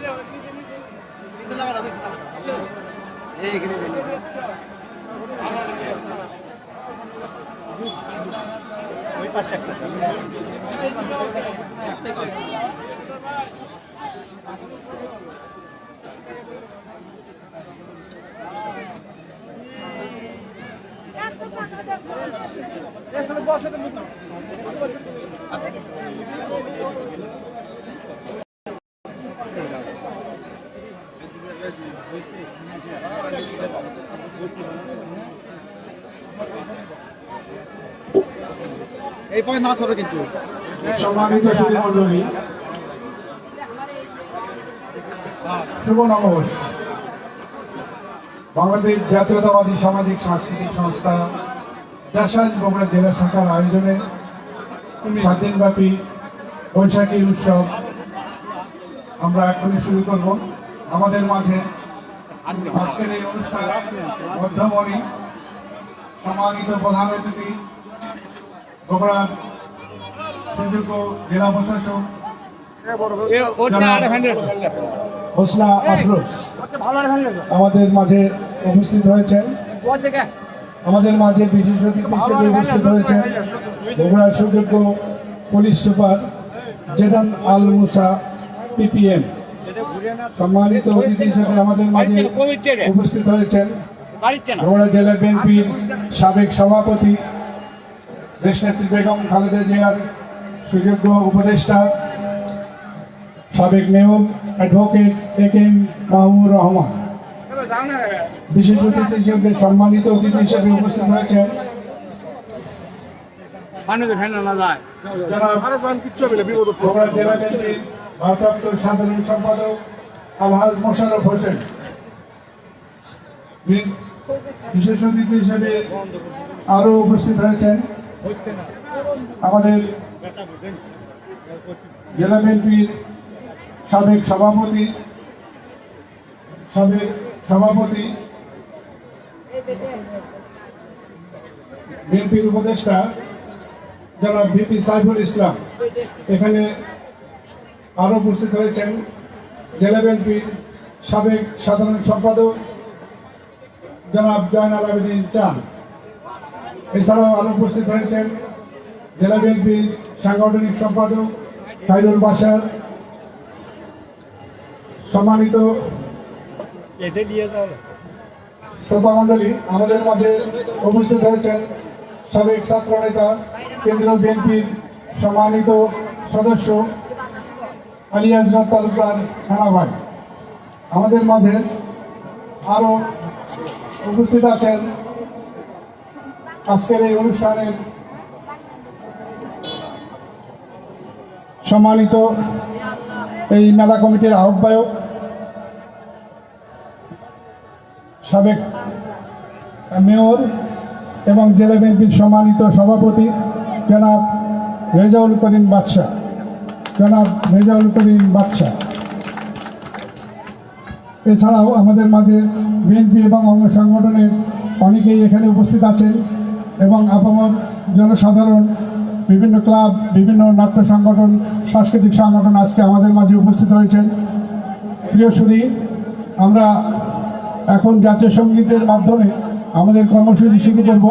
গেলাম এই পয়েন্ট নাচ হবে কিন্তু। সম্মানিত সুধী মন্ডলী শুভ নববর্ষ। বাংলাদেশ জাতীয়তাবাদী সামাজিক সাংস্কৃতিক সংস্থা জাসাজ বগুড়া জেলা শাখার আয়োজনে সাত দিনব্যাপী বৈশাখী উৎসব আমরা এখনই শুরু করব। আমাদের মাঝে আজকের এই অনুষ্ঠান মধ্যমণি, সম্মানিত প্রধান অতিথি বগুড়ার সুযোগ্য জেলা প্রশাসক হোসনা আফরোজ। আমাদের মাঝে উপস্থিত হয়েছেন। আমাদের মাঝে বিশেষ অতিথি হিসেবে উপস্থিত হয়েছেন বগুড়ার সুযোগ্য police super Zedan Al Musa PPM সম্মানিত অতিথি হিসেবে আমাদের মাঝে উপস্থিত হয়েছেন বগুড়া জেলা বিএনপির সাবেক সভাপতি দেশনেত্রী বেগম খালেদা জিয়ার সুযোগ্য উপদেষ্টা সাবেক mayor advocate A K M Mahmur Rahman. বিশেষ অতিথি হিসেবে সম্মানিত অতিথি হিসেবে উপস্থিত হয়েছেন জেলা বিএনপির ভারপ্রাপ্ত সাধারণ সম্পাদক আলহাজ মোশাররফ হোসেন। বিশেষ অতিথি হিসেবে আরও উপস্থিত হয়েছেন আমাদের জেলা বিএনপির সাবেক সভাপতি সাবেক সভাপতি, বিএনপির উপদেষ্টা জনাব ভিপি সাইফুল ইসলাম। এখানে আরও উপস্থিত হয়েছেন জেলা বিএনপির সাবেক সাধারণ সম্পাদক জনাব জয়নাল আবেদিন চান এছাড়াও আরও উপস্থিত হয়েছেন জেলা বিএনপির সাংগঠনিক সম্পাদক খাইরুল বাসার সম্মানিত শ্রোতা মণ্ডলী আমাদের মাঝে উপস্থিত হয়েছেন সাবেক ছাত্র নেতা কেন্দ্রীয় বিএনপির সম্মানিত সদস্য আলিয়াজ তালুকার থানাভাই আমাদের মাঝে আরও উপস্থিত আছেন। আজকের এই অনুষ্ঠানের সম্মানিত এই মেলা কমিটির আহ্বায়ক, সাবেক মেয়র এবং জেলা বিএনপির সম্মানিত সভাপতি জনাব রেজাউল করিম বাদশাহ। জনাব রেজাউল করিম বাদশাহ এছাড়াও আমাদের মাঝে বিএনপি এবং অঙ্গ সংগঠনের অনেকেই এখানে উপস্থিত আছেন এবং আপামর জনসাধারণ, বিভিন্ন ক্লাব, বিভিন্ন নাট্য সংগঠন, সাংস্কৃতিক সংগঠন আজকে আমাদের মাঝে উপস্থিত হয়েছেন প্রিয় সুদী আমরা এখন জাতীয় সঙ্গীতের মাধ্যমে আমাদের কর্মসূচি শুরু করব।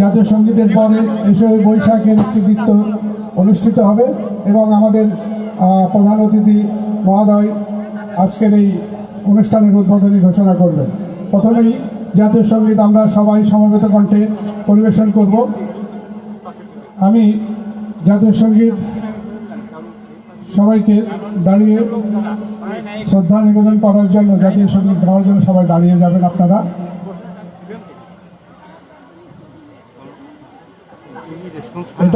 জাতীয় সঙ্গীতের পরে এসে বৈশাখের একটি নৃত্য অনুষ্ঠিত হবে এবং আমাদের প্রধান অতিথি মহোদয় আজকের এই অনুষ্ঠানের উদ্বোধনী ঘোষণা করবেন। প্রথমেই জাতীয় সংগীত আমরা সবাই সমবেত কণ্ঠে পরিবেশন করব। আমি জাতীয় সংগীত সবাইকে দাঁড়িয়ে শ্রদ্ধা নিবেদন করার জন্য জাতীয় সংগীত গাওয়ার জন্য সবাই দাঁড়িয়ে যাবেন আপনারা। এটা